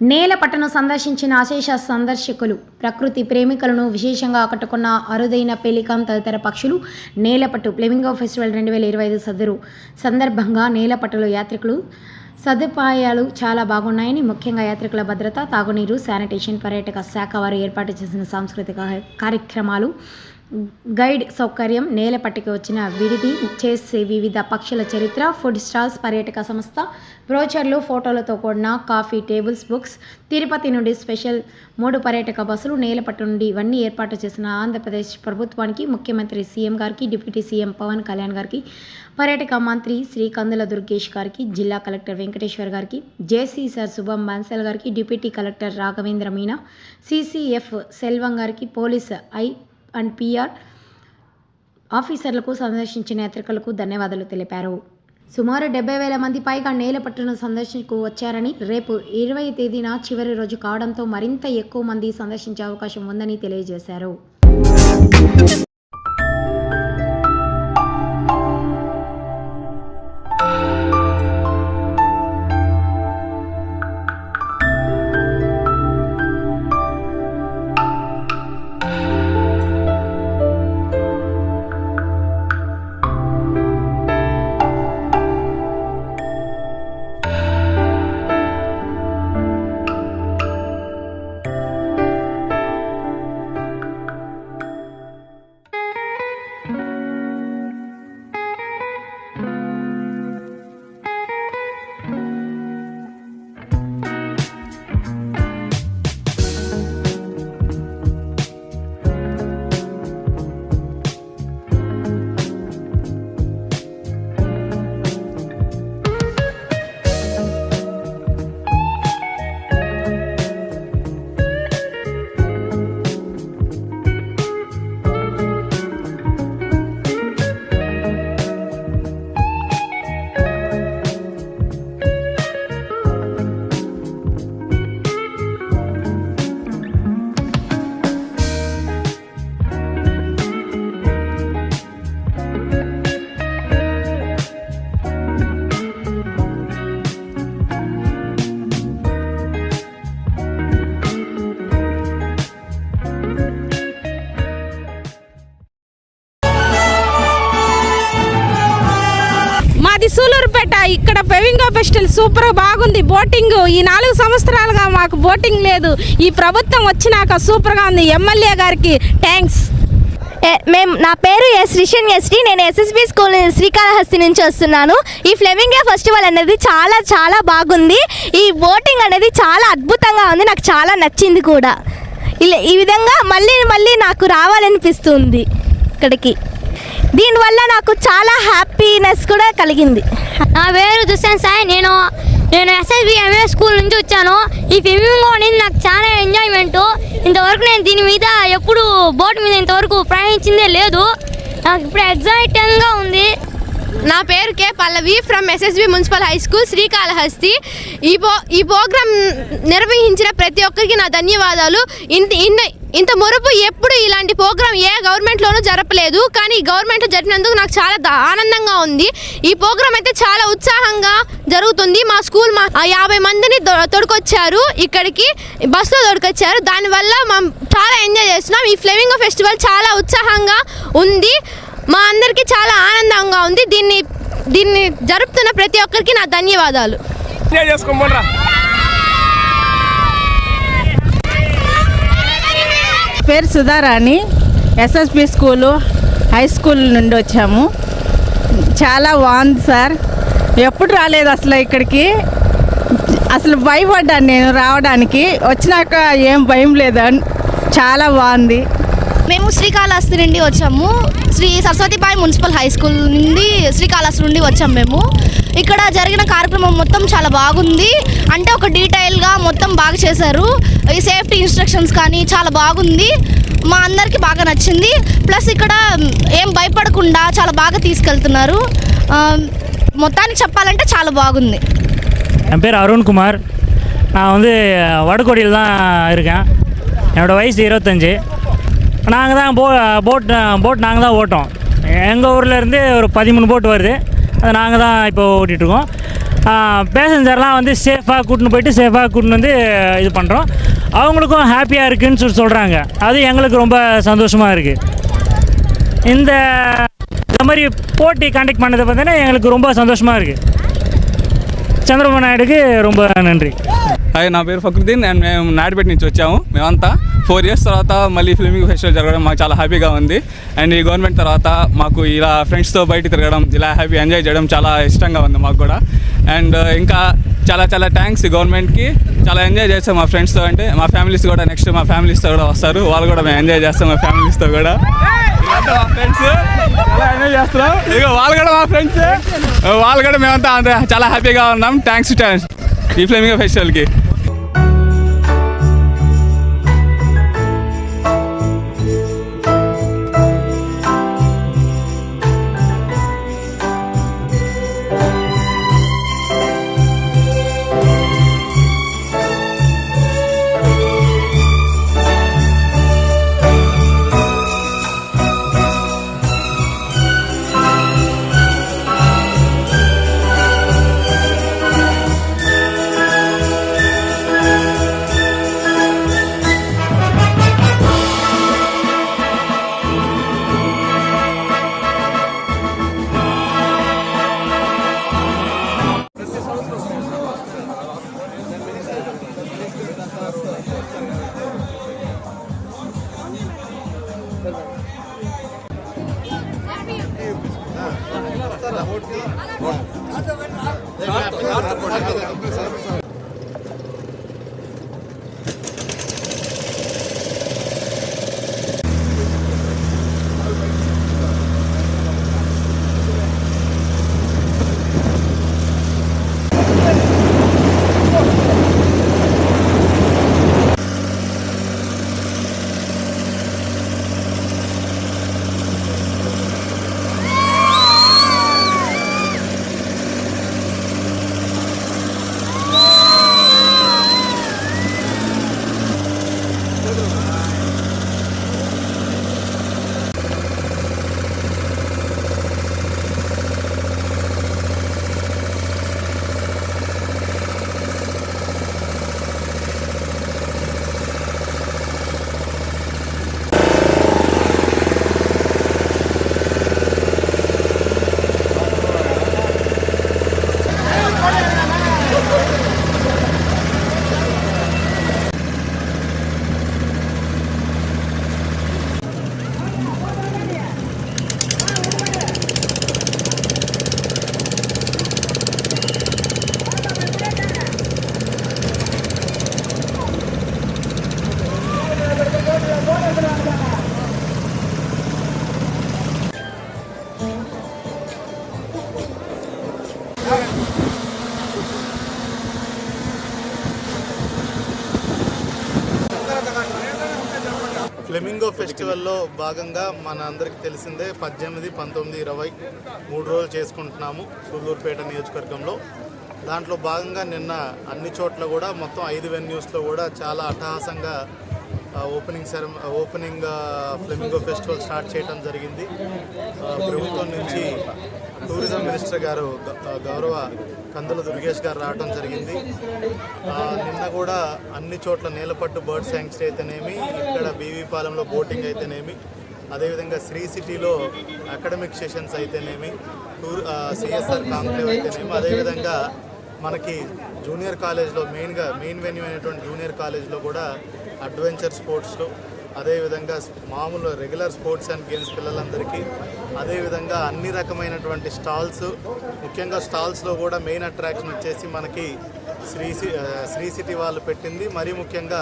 నేలపట్టను సందర్శించిన అశేష సందర్శకులు ప్రకృతి ప్రేమికులను విశేషంగా ఆకట్టుకున్న అరుదైన పెలికాన్ తదితర పక్షులు నేలపట్టు ఫ్లెమింగో ఫెస్టివల్ రెండు వేల ఇరవై ఐదు సదరు సందర్భంగా నేలపట్టులో యాత్రికులు సదుపాయాలు చాలా బాగున్నాయని ముఖ్యంగా యాత్రికుల భద్రత తాగునీరు శానిటేషన్ పర్యాటక శాఖ వారు ఏర్పాటు చేసిన సాంస్కృతిక కార్యక్రమాలు గైడ్ సౌకర్యం నేలపట్టికి వచ్చిన విడిది చేసే వివిధ పక్షుల చరిత్ర ఫుడ్ స్టాల్స్ పర్యాటక సంస్థ బ్రోచర్లు ఫోటోలతో కూడిన కాఫీ టేబుల్స్ బుక్స్ తిరుపతి నుండి స్పెషల్ మూడు పర్యాటక బస్సులు నేలపట్టు నుండి ఇవన్నీ ఏర్పాటు చేసిన ఆంధ్రప్రదేశ్ ప్రభుత్వానికి ముఖ్యమంత్రి సీఎం గారికి డిప్యూటీ సీఎం పవన్ కళ్యాణ్ గారికి పర్యాటక మంత్రి శ్రీ కందుల దుర్గేష్ గారికి జిల్లా కలెక్టర్ వెంకటేశ్వర్ గారికి జేసీ సార్ శుభం బన్సల్ గారికి deputy collector Raghavendra Meena CCF Selvam గారికి పోలీస్ ఐ అండ్ పిఆర్ ఆఫీసర్లకు సందర్శించిన యాత్రికులకు ధన్యవాదాలు తెలిపారు. సుమారు డెబ్బై వేల మంది పైగా నేలపట్టును సందర్శనకు వచ్చారని రేపు ఇరవై తేదీన చివరి రోజు కావడంతో మరింత ఎక్కువ మంది సందర్శించే అవకాశం ఉందని తెలియజేశారు. మాది సూలూరుపేట ఇక్కడ పెవింగో ఫెస్టివల్ సూపర్ బాగుంది. బోటింగ్ ఈ నాలుగు సంవత్సరాలుగా మాకు బోటింగ్ లేదు. ఈ ప్రభుత్వం వచ్చినాక సూపర్గా ఉంది. ఎమ్మెల్యే గారికి థ్యాంక్స్. మేము మేం నా పేరు ఎస్ రిషన్ ఎస్టీ. నేను ఎస్ఎస్బి స్కూల్ శ్రీకాళహస్తి నుంచి వస్తున్నాను. ఈ ఫ్లెమింగ్ ఫెస్టివల్ అనేది చాలా చాలా బాగుంది. ఈ బోటింగ్ అనేది చాలా అద్భుతంగా ఉంది. నాకు చాలా నచ్చింది కూడా. ఇలా ఈ విధంగా మళ్ళీ మళ్ళీ నాకు రావాలనిపిస్తుంది ఇక్కడికి. దీనివల్ల నాకు చాలా హ్యాపీనెస్ కూడా కలిగింది. నా పేరు దుశాన్ సాయి. నేను నేను ఎస్ఎస్బి ఎంఏ స్కూల్ నుంచి వచ్చాను. ఈ స్విమ్మింగ్ అనేది నాకు చాలా ఎంజాయ్మెంట్ ఇంతవరకు నేను దీని మీద ఎప్పుడు బోట్ మీద ఇంతవరకు ప్రయాణించిందే లేదు. నాకు ఇప్పుడు ఎగ్జైటింగ్గా ఉంది. నా పేరు K Pallavi from SSB municipal high school Srikalahasti. ఈ పో ఈ ప్రోగ్రాం నిర్వహించిన ప్రతి ఒక్కరికి నా ధన్యవాదాలు. ఇంత ఇన్న ఇంత మురుపు ఎప్పుడు ఇలాంటి ప్రోగ్రాం ఏ గవర్నమెంట్లోనూ జరపలేదు. కానీ గవర్నమెంట్లో గవర్నమెంట్ జరిపినందుకు నాకు చాలా ఆనందంగా ఉంది. ఈ ప్రోగ్రాం అయితే చాలా ఉత్సాహంగా జరుగుతుంది. మా స్కూల్ మా యాభై మందిని తొడుకొచ్చారు. ఇక్కడికి బస్సులో తొడుకొచ్చారు. దానివల్ల మేము చాలా ఎంజాయ్ చేస్తున్నాం. ఈ ఫ్లెమింగో ఫెస్టివల్ చాలా ఉత్సాహంగా ఉంది. మా అందరికీ చాలా ఆనందంగా ఉంది. దీన్ని దీన్ని జరుపుతున్న ప్రతి ఒక్కరికి నా ధన్యవాదాలు. చేసుకోమరా పేరు Sudharani. SSP school high school నుండి వచ్చాము. చాలా బాగుంది సార్. ఎప్పుడు రాలేదు అసలు ఇక్కడికి. అసలు భయపడ్డాను నేను రావడానికి. వచ్చినాక ఏం భయం లేదు. చాలా బాగుంది. మేము శ్రీకాళహస్తి నుండి వచ్చాము Sri Saraswatibai municipal high school నుండి శ్రీకాళహస్తి నుండి వచ్చాం మేము ఇక్కడ జరిగిన కార్యక్రమం మొత్తం చాలా బాగుంది అంటే ఒక డీటెయిల్గా మొత్తం బాగా చేశారు ఈ సేఫ్టీ ఇన్స్ట్రక్షన్స్ కానీ చాలా బాగుంది మా అందరికీ బాగా నచ్చింది ప్లస్ ఇక్కడ ఏం భయపడకుండా చాలా బాగా తీసుకెళ్తున్నారు ఆ, మొత్తానికి చెప్పాలంటే చాలా బాగుంది என் பேர் அருண்குமார் நான் வந்து வடகோடியில் தான் இருக்கேன் என்னோடய வயசு இருபத்தஞ்சி நாங்கள் தான் போ போட் போட் நாங்கள் தான் ஓட்டோம். எங்கள் ஊர்லேருந்து ஒரு பதிமூணு போட் வருது. அதை நாங்கள் தான் இப்போ ஓட்டிகிட்ருக்கோம் பேசஞ்சர்லாம் வந்து சேஃபாக கூட்டின்னு போயிட்டு சேஃபாக கூட்டின்னு வந்து இது பண்ணுறோம் அவங்களுக்கும் ஹாப்பியாக இருக்குதுன்னு சொல்லி சொல்கிறாங்க அது எங்களுக்கு ரொம்ப சந்தோஷமாக இருக்குது இந்த இந்த மாதிரி போட்டி கண்டக்ட் பண்ணதை பார்த்தீங்கன்னா எங்களுக்கு ரொம்ப சந்தோஷமாக இருக்குது சந்திரபாபு நாயுடுக்கு ரொம்ப நன்றி. హాయ్ నా పేరు ఫక్రుద్దీన్. అండ్ మేము నాడిపేట నుంచి వచ్చాము. మేమంతా ఫోర్ ఇయర్స్ తర్వాత మళ్ళీ ఫిల్మింగ్ ఫెస్టివల్ జరగడం మాకు చాలా హ్యాపీగా ఉంది. అండ్ ఈ గవర్నమెంట్ తర్వాత మాకు ఇలా ఫ్రెండ్స్తో బయట తిరగడం ఇలా హ్యాపీ ఎంజాయ్ చేయడం చాలా ఇష్టంగా ఉంది మాకు కూడా. అండ్ ఇంకా చాలా చాలా థ్యాంక్స్ ఈ గవర్నమెంట్కి చాలా ఎంజాయ్ చేస్తాం మా ఫ్రెండ్స్తో అంటే. మా ఫ్యామిలీస్ కూడా నెక్స్ట్ మా ఫ్యామిలీస్తో కూడా వస్తారు. వాళ్ళు కూడా మేము ఎంజాయ్ చేస్తాం మా ఫ్యామిలీస్తో కూడా. మా ఫ్రెండ్స్ ఎంజాయ్ చేస్తున్నాం. ఇక వాళ్ళు కూడా మా ఫ్రెండ్స్ వాళ్ళు కూడా మేమంతా చాలా హ్యాపీగా ఉన్నాం. థ్యాంక్స్ ఈ ఫ్లేమింగ్ ఫెస్టివల్కి ఫెస్టివల్లో భాగంగా మన అందరికీ తెలిసిందే పద్దెనిమిది పంతొమ్మిది ఇరవై మూడు రోజులు చేసుకుంటున్నాము సూళ్ళూరుపేట నియోజకవర్గంలో. దాంట్లో భాగంగా నిన్న అన్ని చోట్ల కూడా మొత్తం ఐదు వెన్యూస్లో కూడా చాలా అట్టహాసంగా ఓపెనింగ్ సెరమ ఓపెనింగ్ ఫ్లెమింగో ఫెస్టివల్ స్టార్ట్ చేయడం జరిగింది. ప్రభుత్వం నుంచి టూరిజం మినిస్టర్ గారు గౌరవ కందుల దుర్గేష్ గారు రావడం జరిగింది. నిన్న కూడా అన్ని చోట్ల నేలపట్టు బర్డ్ శాంక్చురీ అయితేనేమి ఇక్కడ బీవీపాలెంలో బోటింగ్ అయితేనేమి అదేవిధంగా శ్రీ సిటీలో అకాడమిక్ సెషన్స్ అయితేనేమి టూర్ సిఎస్ఆర్ కాంక్లేవ్ అయితేనేమి అదేవిధంగా మనకి జూనియర్ కాలేజ్లో మెయిన్గా మెయిన్ వెన్యూ అయినటువంటి జూనియర్ కాలేజ్లో కూడా అడ్వెంచర్ స్పోర్ట్స్లో అదేవిధంగా మామూలు రెగ్యులర్ స్పోర్ట్స్ అండ్ గేమ్స్ పిల్లలందరికీ అదేవిధంగా అన్ని రకమైనటువంటి స్టాల్స్ ముఖ్యంగా స్టాల్స్లో కూడా మెయిన్ అట్రాక్షన్ వచ్చేసి మనకి శ్రీ సి- శ్రీ సిటీ వాళ్ళు పెట్టింది. మరీ ముఖ్యంగా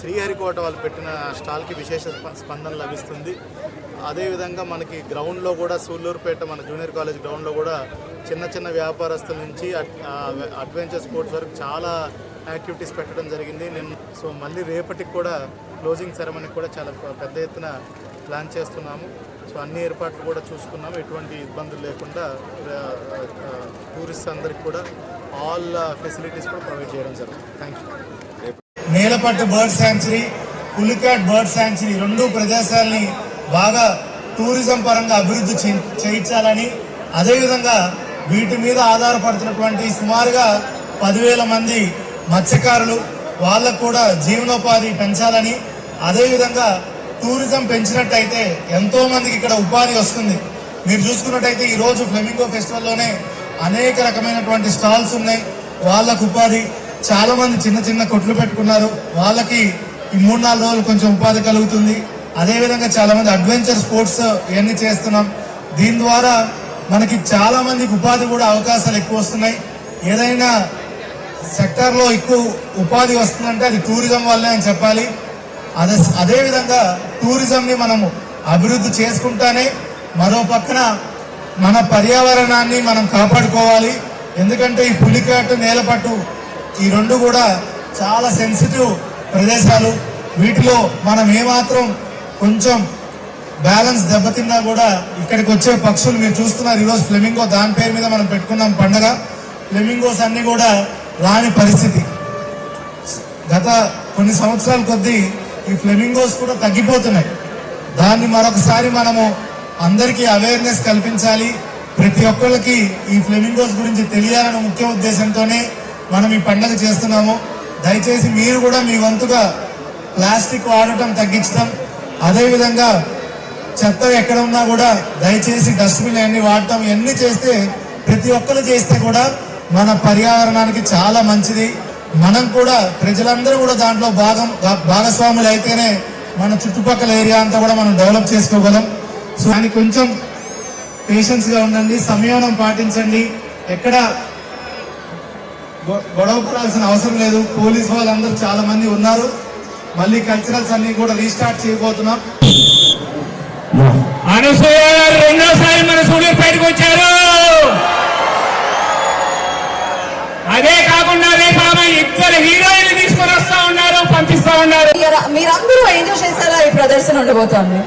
శ్రీహరికోట వాళ్ళు పెట్టిన స్టాల్కి విశేష స్పందన లభిస్తుంది. అదేవిధంగా మనకి గ్రౌండ్లో కూడా సూళ్ళూరుపేట మన జూనియర్ కాలేజ్ గ్రౌండ్లో కూడా చిన్న చిన్న వ్యాపారస్తుల నుంచి అడ్- అడ్వెంచర్ స్పోర్ట్స్ వరకు చాలా యాక్టివిటీస్ పెట్టడం జరిగింది. నేను సో మళ్ళీ రేపటికి కూడా క్లోజింగ్ సెరమనీ కూడా చాలా పెద్ద ఎత్తున ప్లాన్ చేస్తున్నాము. సో అన్ని ఏర్పాట్లు కూడా చూసుకున్నాము. ఎటువంటి ఇబ్బందులు లేకుండా టూరిస్ట్ అందరికి కూడా ఆల్ ఫెసిలిటీస్ కూడా ప్రొవైడ్ చేయడం జరుగుతుంది. Thank you. Nelapattu bird sanctuary Pulicat bird sanctuary రెండు ప్రదేశాలని బాగా టూరిజం పరంగా అభివృద్ధి చేయించాలని అదేవిధంగా వీటి మీద ఆధారపడుతున్నటువంటి సుమారుగా పదివేల మంది మత్స్యకారులు వాళ్ళకు కూడా జీవనోపాధి పెంచాలని అదేవిధంగా టూరిజం పెంచినట్టయితే ఎంతో మందికి ఇక్కడ ఉపాధి వస్తుంది. మీరు చూసుకున్నట్టయితే ఈరోజు ఫ్లెమింగో ఫెస్టివల్లోనే అనేక రకమైనటువంటి స్టాల్స్ ఉన్నాయి. వాళ్ళకు ఉపాధి చాలామంది చిన్న చిన్న కొట్లు పెట్టుకున్నారు. వాళ్ళకి ఈ మూడు నాలుగు రోజులు కొంచెం ఉపాధి కలుగుతుంది. అదేవిధంగా చాలామంది అడ్వెంచర్ స్పోర్ట్స్ ఇవన్నీ చేస్తున్నాం. దీని ద్వారా మనకి చాలామందికి ఉపాధి కూడా అవకాశాలు ఎక్కువ వస్తున్నాయి. ఏదైనా సెక్టార్లో ఎక్కువ ఉపాధి వస్తుందంటే అది టూరిజం వల్లే అని చెప్పాలి. అదే అదేవిధంగా టూరిజంని మనము అభివృద్ధి చేసుకుంటానే మరో పక్కన మన పర్యావరణాన్ని మనం కాపాడుకోవాలి. ఎందుకంటే ఈ పులికాటు నేలపట్టు ఈ రెండు కూడా చాలా సెన్సిటివ్ ప్రదేశాలు. వీటిలో మనం ఏమాత్రం కొంచెం బ్యాలెన్స్ దెబ్బతిన్నా కూడా ఇక్కడికి వచ్చే పక్షులు మీరు చూస్తున్నారు. ఈరోజు ఫ్లెమింగో దాని పేరు మీద మనం పెట్టుకున్నాం పండగ. ఫ్లెమింగోస్ అన్నీ కూడా రాని పరిస్థితి. గత కొన్ని సంవత్సరాల కొద్దీ ఈ ఫ్లెమింగోస్ కూడా తగ్గిపోతున్నాయి. దాన్ని మరొకసారి మనము అందరికీ అవేర్నెస్ కల్పించాలి. ప్రతి ఒక్కరికి ఈ ఫ్లెమింగోస్ గురించి తెలియాలన్న ముఖ్య ఉద్దేశంతోనే మనం ఈ పండుగ చేస్తున్నాము. దయచేసి మీరు కూడా మీ వంతుగా ప్లాస్టిక్ వాడటం తగ్గించడం అదేవిధంగా చెత్త ఎక్కడ ఉన్నా కూడా దయచేసి డస్ట్బిన్ అన్ని వాడటం ఇవన్నీ చేస్తే ప్రతి ఒక్కరు చేస్తే కూడా మన పర్యావరణానికి చాలా మంచిది. మనం కూడా ప్రజలందరూ కూడా దాంట్లో భాగం భాగస్వాములు అయితేనే మన చుట్టుపక్కల ఏరియా అంతా కూడా మనం డెవలప్ చేసుకోగలం. సో దానికి కొంచెం పేషెన్స్గా ఉండండి సంయమనం పాటించండి. ఎక్కడ గొ- గొడవ పడాల్సిన అవసరం లేదు. పోలీస్ వాళ్ళందరూ చాలా మంది ఉన్నారు. మళ్ళీ కల్చరల్స్ అన్ని కూడా రీస్టార్ట్ చేయబోతున్నాం. అనసూయ రెండోసారి మన బయటకు వచ్చారు. అదే కాకుండా రేపు ఇద్దరు హీరోయిన్ తీసుకొని వస్తా ఉన్నారు పంపిస్తా ఉన్నారు. మీరందరూ ఎంజాయ్ చేస్తారా ఈ ప్రదర్శన ఉండబోతోంది